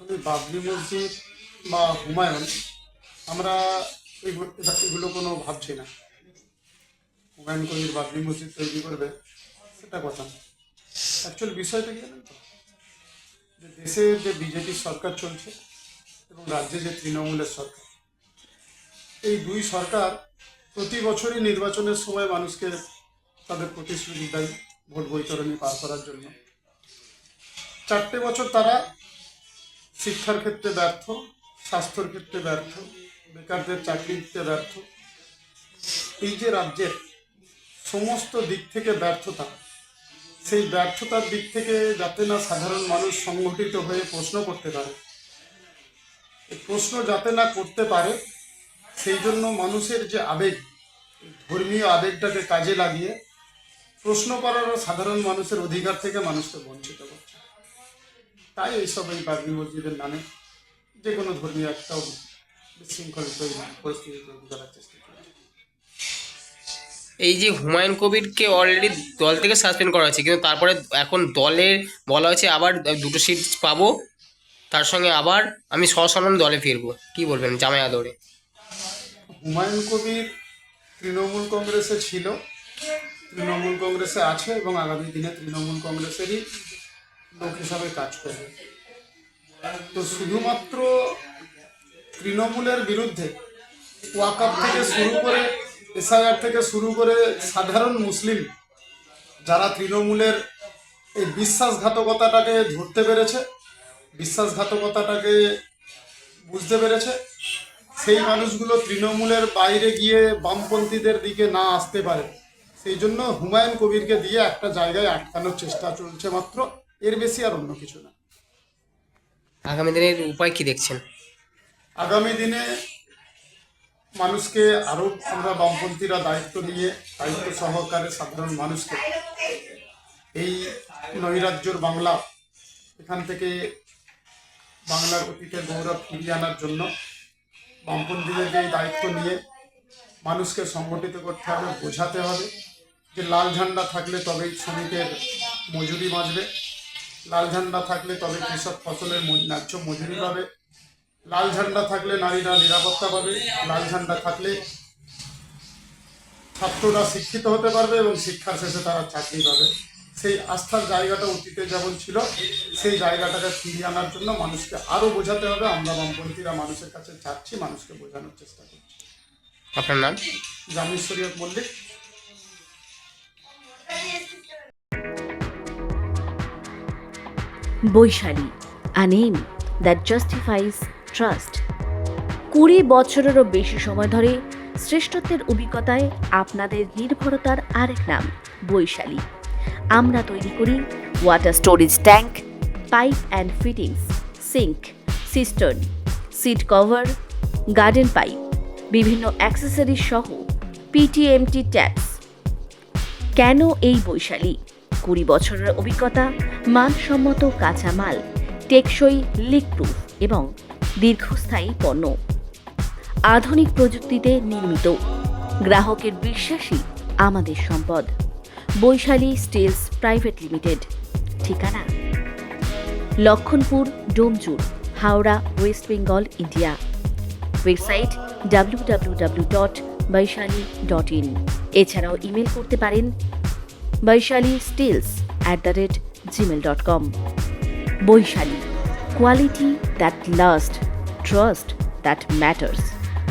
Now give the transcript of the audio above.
এই বাবরি মসজিদ বা হুমায়ুন, আমরা এগুলো কোনো ভাবছি না। হুমায়ুন কবির বাবরি মসজিদ তৈরি করবে, সেটা কথা। অ্যাকচুয়াল বিষয়টা কি জানেন তো? যে দেশে যে বিজেপি সরকার চলছে এবং রাজ্যে যে তৃণমূলের সরকার, এই দুই সরকার প্রতি বছরই নির্বাচনের সময় মানুষকে তাদের প্রতিশ্রুতি দেয় ভোট বৈতরণী পার করার জন্য। চারটে বছর তারা শিক্ষার ক্ষেত্রে ব্যর্থ, স্বাস্থ্যর ক্ষেত্রে ব্যর্থ, বেকারদের চাকরি দিতে ব্যর্থ। এই যে রাজ্যের সমস্ত দিক থেকে ব্যর্থতা, সেই ব্যর্থতার দিক থেকে যাতে না সাধারণ মানুষ সংগঠিত হয়ে প্রশ্ন করতে পারে। প্রশ্ন যাতে না করতে পারে, সেই জন্য মানুষের যে আবেগ, ধর্মীয় আবেগটাকে কাজে লাগিয়ে প্রশ্ন করার সাধারণ মানুষের অধিকার থেকে মানুষকে বঞ্চিত করছে তাই এইসব এই বাবরি মসজিদের নামে যে কোনো ধর্মীয় একটা বিশৃঙ্খলিত পরিস্থিতি তৈরি করার চেষ্টা করছে এই যে হুমায়ুন কবিরকে অলরেডি দল থেকে সাসপেন্ড করা হয়েছে কিন্তু তারপরে এখন দলে বলা হয়েছে আবার দুটো সিট পাবো তার সঙ্গে আবার আমি সসম্মান দলে ফিরবো। কি বলবেন জামাই আদরে হুমায়ুন কবির তৃণমূল কংগ্রেসে ছিল তৃণমূল কংগ্রেসে আছে এবং আগামী দিনে তৃণমূল কংগ্রেসেরই লোক হিসাবে কাজ করবে তো শুধুমাত্র তৃণমূলের বিরুদ্ধে ওয়াকাপ থেকে শুরু করে এসআইআর থেকে শুরু করে সাধারণ মুসলিম যারা তৃণমূলের এই বিশ্বাসঘাতকতাটাকে ধরতে পেরেছে, বিশ্বাসঘাতকতাটাকে বুঝতে পেরেছে, সেই মানুষগুলো তৃণমূলের বাইরে গিয়ে বামপন্থীদের দিকে না আসতে পারে। সেই জন্য হুমায়ুন কবিরকে দিয়ে একটা জায়গায় আটকানোর চেষ্টা চলছে মাত্র। এর বেশি আর অন্য কিছু না। আগামী দিনের উপায় কি দেখছেন? আগামী দিনে মানুষকে আরও আমরা বামপন্থীরা দায়িত্ব নিয়ে দায়িত্ব সহকারে সাধারণ মানুষকে এই নৈরাজ্যর বাংলা এখান থেকে বাংলার অতীতের গৌরব ফিরিয়ে আনার জন্য বামপন্থীদেরকে এই দায়িত্ব নিয়ে মানুষকে সংগঠিত করতে হবে বোঝাতে হবে যে লাল ঝান্ডা থাকলে তবেই শ্রমিকের মজুরি বাঁচবে। লাল ঝান্ডা থাকলে তবে কৃষক ফসলের মজ- ন্যায্য মজুরি পাবে। লাল ঝান্ডা থাকলে নারীরা নিরাপত্তা পাবে। লাল ঝান্ডা থাকলে ছাত্ররা শিক্ষিত হতে পারবে এবং শিক্ষার শেষে তারা চাকরি পাবে। সেই আস্থার জায়গাটা অতীতে যেমন ছিল সেই জায়গাটাকে ফিরিয়ে আনার জন্য মানুষকে আরও বোঝাতে হবে। আমরা বামপন্থীরা মানুষের কাছে যাচ্ছি মানুষকে বোঝানোর চেষ্টা করছি। আপনার নাম? Jamir Mallick. Vaishali, a name that justifies trust কুড়ি বছরেরও বেশি সময় ধরে শ্রেষ্ঠত্বের অভিজ্ঞতায় আপনাদের নির্ভরতার আরেক নাম, বৈশালী। আমরা তৈরি করি water storage tank pipe and fittings sink cistern seat cover garden pipe বিভিন্ন অ্যাক্সেসরিজ সহ পিটিএমটি ট্যাপস কেন এই বৈশালী? কুড়ি বছরের অভিজ্ঞতা, মানসম্মত কাঁচামাল, টেকসই লিকপ্রুফ এবং দীর্ঘস্থায়ী পণ্য। আধুনিক প্রযুক্তিতে নির্মিত। গ্রাহকের বিশ্বাসী আমাদের সম্পদ। Vaishali steels private limited. ঠিকানা? Lakshmanpur, Domjur, Howrah, west Bengal, India. Website W W W dot Vaishali dot in এছাড়াও ইমেল করতে পারেন By Shali Steels at the rate gmail.com. Boishali, quality that lasts, trust that matters.